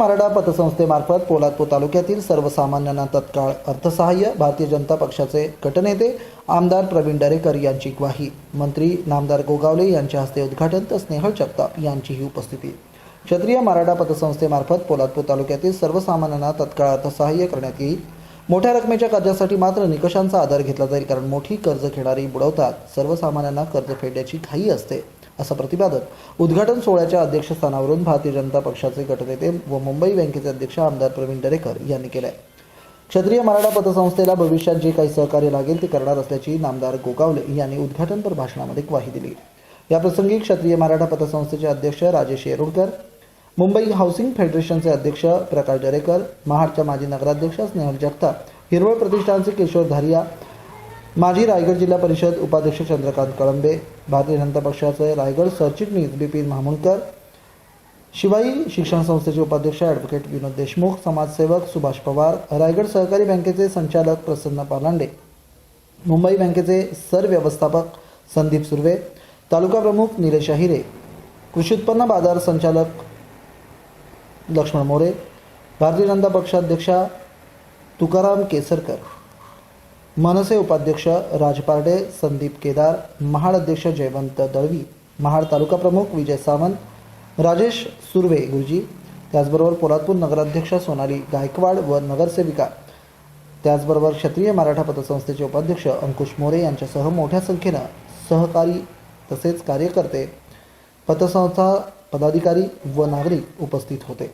मराठा पतसंस्थेमार्फत पोलादपूर तालुक्यातील सर्वसामान्यांना तत्काळ अर्थसहाय्य भारतीय जनता पक्षाचे गटनेते आमदार प्रवीण दरेकर यांची ग्वाही. मंत्री नामदार गोगावले यांच्या हस्ते उद्घाटन तर स्नेहल जगताप यांचीही उपस्थिती. क्षत्रिय मराठा पतसंस्थेमार्फत पोलादपूर तालुक्यातील सर्वसामान्यांना तत्काळ अर्थसहाय्य करण्यात येईल. मोठ्या रकमेच्या कर्जासाठी मात्र निकषांचा आधार घेतला जाईल कारण मोठी कर्ज घेणारी बुडवतात. सर्वसामान्यांना कर्ज फेडण्याची घाई असते. असं प्रतिपादन. उद्घाटन सोहळ्याच्या अध्यक्षस्थानावरून भारतीय जनता पक्षाचे गटनेते व मुंबई बँकेचे अध्यक्ष आमदार प्रवीण दरेकर यांनी केलं आहे क्षत्रिय मराठा पतसंस्थेला भविष्यात जे काही सहकार्य लागेल ते करणार असल्याची नामदार गोगावले यांनी उद्घाटनपर भाषणामध्ये ग्वाही दिली. याप्रसंगी क्षत्रिय मराठा पतसंस्थेचे अध्यक्ष राजेश येरुडकर मुंबई हाऊसिंग फेडरेशनचे अध्यक्ष प्रकाश दरेकर महाडच्या माजी नगराध्यक्ष स्नेहल जगताप हिरवळ प्रतिष्ठानचे किशोर धारिया माजी रायगड जिल्हा परिषद उपाध्यक्ष चंद्रकांत कळंबे भारतीय जनता पक्षाचे रायगड सरचिटणीस बिपिन महामुणकर शिवाई शिक्षण संस्थेचे उपाध्यक्ष ॲडव्होकेट विनोद देशमुख समाजसेवक सुभाष पवार रायगड सहकारी बँकेचे संचालक प्रसन्न पालांडे मुंबई बँकेचे सरव्यवस्थापक संदीप सुर्वे तालुका प्रमुख निलेश अहिरे कृषी उत्पन्न बाजार संचालक लक्ष्मण मोरे भारतीय जनता पक्षाध्यक्षा तुकाराम केसरकर. मनसे उपाध्यक्ष राजपारडे संदीप केदार महाड अध्यक्ष जयवंत दळवी महाड तालुका प्रमुख विजय सावंत राजेश सुर्वे गुरुजी त्याचबरोबर पोलादपूर नगराध्यक्ष सोनाली गायकवाड व नगरसेविका त्याचबरोबर क्षत्रिय मराठा पतसंस्थेचे उपाध्यक्ष अंकुश मोरे यांच्यासह मोठ्या संख्येनं सहकारी तसेच कार्यकर्ते पतसंस्था पदाधिकारी व नागरिक उपस्थित होते.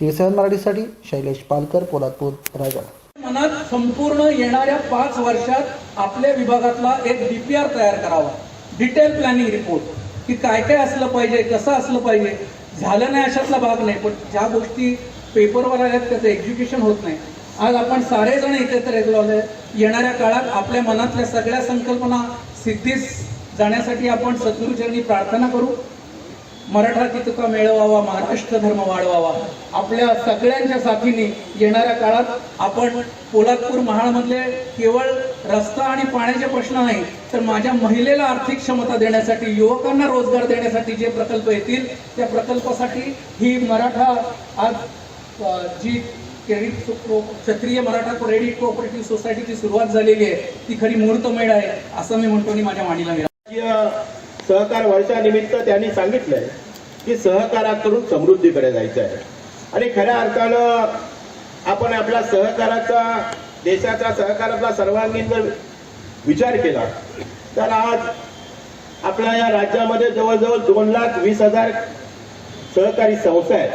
टी सेवन मराठीसाठी शैलेश पालकर पोलादपूर रायगड. मनात संपूर्ण येणाऱ्या पाच वर्षात आपल्या विभागातला एक डीपीआर तयार करावा. डिटेल प्लॅनिंग रिपोर्ट की काय काय असलं पाहिजे कसं असलं पाहिजे. झालं नाही अशातला भाग नाही पण ज्या गोष्टी पेपरवर आल्यात त्याचं एक्झिक्युशन होत नाही. आज आपण सारेजण एकत्र येतो आलोय. येणाऱ्या काळात आपल्या मनातल्या सगळ्या संकल्पना सिद्धीस जाण्यासाठी आपण सद्गुरुचरणी प्रार्थना करू. मराठा तितका मिळवावा महाराष्ट्र धर्म वाढवावा. आपल्या सगळ्यांच्या साथीने येणाऱ्या काळात आपण पोलादपूर महाडमधले केवळ रस्ता आणि पाण्याचे प्रश्न नाही तर माझ्या महिलेला आर्थिक क्षमता देण्यासाठी युवकांना रोजगार देण्यासाठी जे प्रकल्प येतील त्या प्रकल्पासाठी ही मराठा आज जी क्रेडिट क्षत्रिय मराठा क्रेडिट कोऑपरेटिव्ह सोसायटीची सुरुवात झालेली आहे ती खरी मुहूर्तमेळ आहे असं मी म्हणतो आणि माझ्या मांडीला सहकार वर्षानिमित्त त्यांनी सांगितलंय की सहकाराकडून समृद्धीकडे जायचं आहे आणि खऱ्या अर्थानं आपण आपल्या सहकाराचा देशाचा सहकाराचा सर्वांगीण जर विचार केला तर आज आपल्या या राज्यामध्ये जवळजवळ दोन लाख वीस हजार सहकारी संस्था आहेत.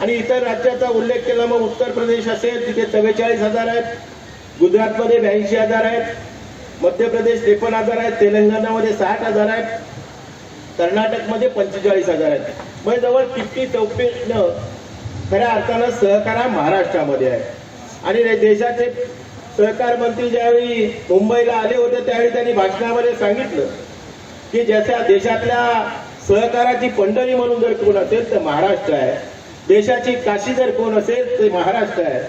आणि इतर राज्याचा उल्लेख केला मग उत्तर प्रदेश असेल तिथे चव्वेचाळीस हजार आहेत गुजरातमध्ये ब्याऐंशी हजार आहेत. मध्य प्रदेश त्रेपन्न हजार आहेत तेलंगणामध्ये साठ हजार आहेत कर्नाटकमध्ये पंचेचाळीस हजार आहेत. म्हणजे जवळ किती चौपन्न खऱ्या अर्थानं सहकार हा महाराष्ट्रामध्ये आहे. आणि देशाचे सहकार मंत्री ज्यावेळी मुंबईला आले होते त्यावेळी त्यांनी भाषणामध्ये सांगितलं की ज्याच्या देशातल्या सहकाराची पंढरी म्हणून जर कोण असेल तर महाराष्ट्र आहे. देशाची काशी जर कोण असेल तर महाराष्ट्र आहे.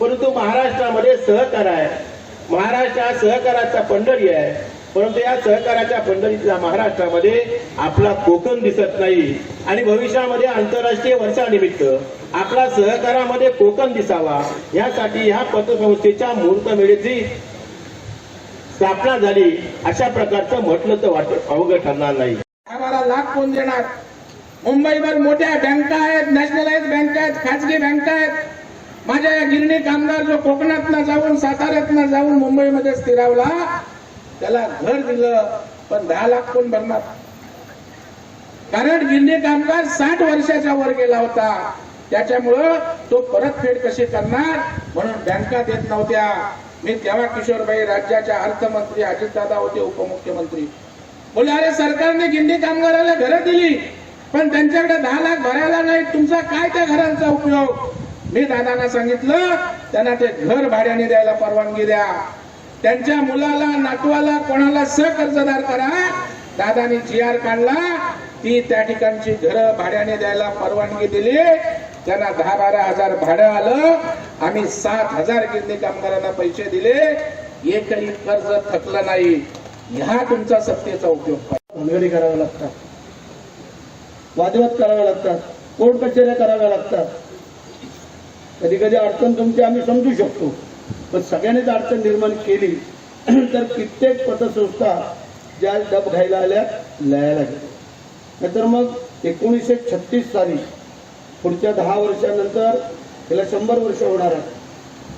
परंतु महाराष्ट्रामध्ये सहकार आहे. महाराष्ट्र हा सहकाराचा पंढरी आहे. परंतु या सहकाराच्या पंढरीतल्या महाराष्ट्रामध्ये आपला कोकण दिसत नाही. आणि भविष्यामध्ये आंतरराष्ट्रीय वर्षानिमित्त आपला सहकारामध्ये कोकण दिसावा. यासाठी ह्या पतसंस्थेच्या मुहूर्तमेळीची स्थापना झाली. अशा प्रकारचं म्हटलं तर वाटत अवघड ठरणार नाही. आम्हाला लाभ कोण देणार. मुंबईवर मोठ्या बँका आहेत नॅशनलाइज बँका आहेत खाजगी बँका आहेत. माझ्या या गिरणी कामगार जो कोकणातनं जाऊन साताऱ्यातनं जाऊन मुंबईमध्ये स्थिरावला त्याला घर दिलं पण दहा लाख कोण भरणार? कारण गिरणी कामगार साठ वर्षाच्या वर गेला होता. त्याच्यामुळं तो परतफेड कशी करणार? म्हणून बँका देत नव्हत्या. मी तेव्हा किशोरबाई राज्याच्या अर्थमंत्री अजितदादा होते उपमुख्यमंत्री. बोले अरे सरकारने गिंडी कामगाराला घरं दिली पण त्यांच्याकडे दहा लाख भरायला नाही. तुमचा काय त्या घरांचा उपयोग? मी दादांना सांगितलं त्यांना ते घर भाड्याने द्यायला परवानगी द्या. त्यांच्या मुलाला नातवाला कोणाला सहकर्जदार करा? दादानी जी आर काढला ती त्या ठिकाणची घरं भाड्याने द्यायला परवानगी दिली. त्यांना दहा बारा हजार भाडं आलं. आम्ही सात हजार गिरणी कामगारांना पैसे दिले. एकही कर्ज थकलं नाही. ह्या तुमचा सत्तेचा उपयोग करा. भानगडी कराव्या लागतात. वादविवाद कराव्या लागतात. कोर्ट कचेऱ्या कराव्या लागतात. कधी कधी अडचण तुमची आम्ही समजू शकतो. पण सगळ्यांनीच अडचण निर्माण केली तर कित्येक पतसंस्था ज्या डब घ्यायला आल्या लयाला गेल्या नाहीतर मग एकोणीसशे छत्तीस साली पुढच्या दहा वर्षानंतर त्याला शंभर वर्ष होणार आहे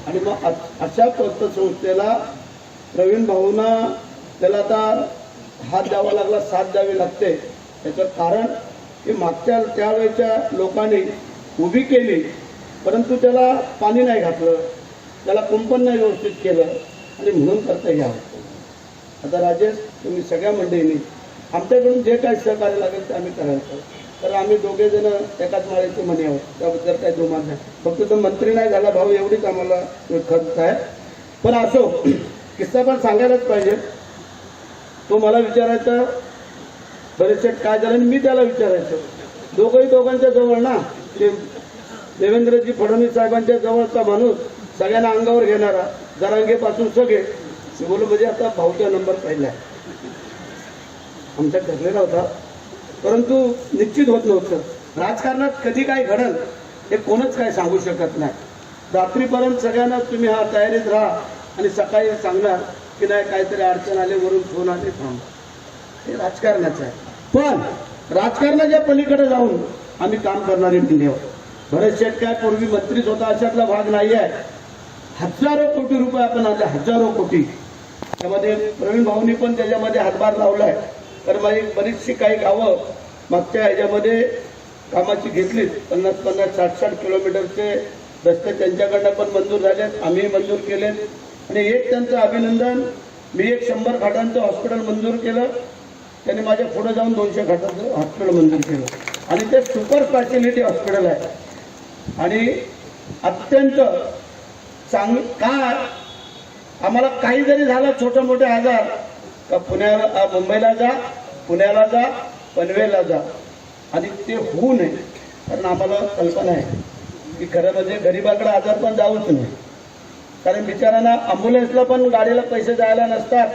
आणि मग अशा पतसंस्थेला प्रवीण भाऊना त्याला आता हात द्यावा लागला साथ द्यावी लागते. त्याचं कारण की मागच्या त्यावेळेच्या लोकांनी उभी केली परंतु त्याला पाणी नाही घातलं त्याला कुंपण नाही व्यवस्थित केलं आणि म्हणून करता घ्यावं आता राजेश तुम्ही सगळ्या मंडळींनी आमच्याकडून जे काही सहकार्य लागेल ते आम्ही करायचं तर आम्ही दोघे जण एकाच माळ्याचे म्हणे आहोत त्याबद्दल काही दुमान नाही. फक्त तो मंत्री नाही झाला भाऊ एवढीच आम्हाला खर्च आहे. पण असो किस्सा पण सांगायलाच पाहिजे. तो मला विचारायचा बरेचसे काय झालं आणि मी त्याला विचारायचं. दोघंही दोघांच्या जवळ ना ते देवेंद्रजी फडणवीस साहेबांच्या जवळचा माणूस सगळ्यांना अंगावर घेणारा जरांगेपासून सगळे. मी बोललो म्हणजे आता भाऊचा नंबर पहिला आहे. आमचा ठरलेला होता. परंतु निश्चित होत नव्हतं. राजकारणात कधी काय घडल हे कोणच काय सांगू शकत नाही. रात्रीपर्यंत सगळ्यांना तुम्ही हा तयारीत राहा आणि सकाळी सांगणार की नाही काहीतरी अडचण आले वरून फोन आले थांब. हे राजकारणाचं आहे. पण राजकारणाच्या पलीकडे जाऊन आम्ही काम करणारे मंडळी आहोत. भरत शेठ काय पूर्वी मंत्रीच होता अशातला भाग नाही आहे हजारो कोटी रुपये आपण आणले हजारो कोटी. त्यामध्ये प्रवीण भाऊनी पण त्याच्यामध्ये हातभार लावलाय. तर माझी बरीचशी काही गावं मागच्या ह्याच्यामध्ये कामाची घेतलीत. पन्नास पन्नास साठ साठ किलोमीटरचे रस्ते त्यांच्याकडनं पण मंजूर झालेत आम्ही मंजूर केलेत. आणि एक त्यांचं अभिनंदन मी एक शंभर खाटांचं हॉस्पिटल मंजूर केलं. त्यांनी माझ्या पुढे जाऊन दोनशे खाटांचं हॉस्पिटल मंजूर केलं. आणि ते सुपर स्पॅशलिटी हॉस्पिटल आहे. आणि अत्यंत चांग का? आम्हाला काही जरी झालं छोटे मोठे आजार का पुण्याला मुंबईला जा पुण्याला जा पनवेलला जा आणि ते होऊ नये कारण आम्हाला कल्पना आहे की खरं म्हणजे गरीबाकडे आजार पण जाऊच नाही कारण बिचारांना अम्ब्युलन्सला पण गाडीला पैसे जायला नसतात.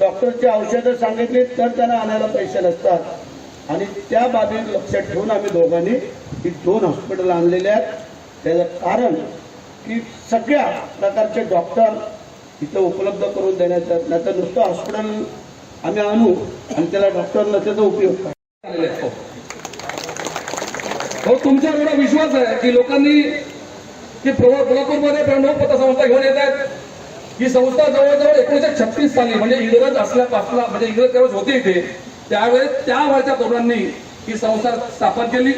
डॉक्टरची औषधं सांगितली तर त्यांना आणायला पैसे नसतात. आणि त्या बाबी लक्षात ठेवून आम्ही दोघांनी ही दोन हॉस्पिटल आणलेले आहेत. त्याचं कारण की सगळ्या प्रकारचे डॉक्टर इथं उपलब्ध करून देण्यात येतात. नाही तर नुसतं हॉस्पिटल आम्ही आणू आणि त्याला डॉक्टर नसल्याचा उपयोग काय हो. हो तुमचा एवढा विश्वास आहे की लोकांनी की कोल्हापूरमध्ये ब्रह्मो पतसंस्था घेऊन येत आहेत. ही संस्था जवळजवळ एकोणीशे छत्तीस साली म्हणजे इंग्रज असल्यापासून म्हणजे इंग्रज त्यावेळेस होते इथे त्यावेळेस त्या वयाच्या तरुणांनी ही संस्था स्थापन केली.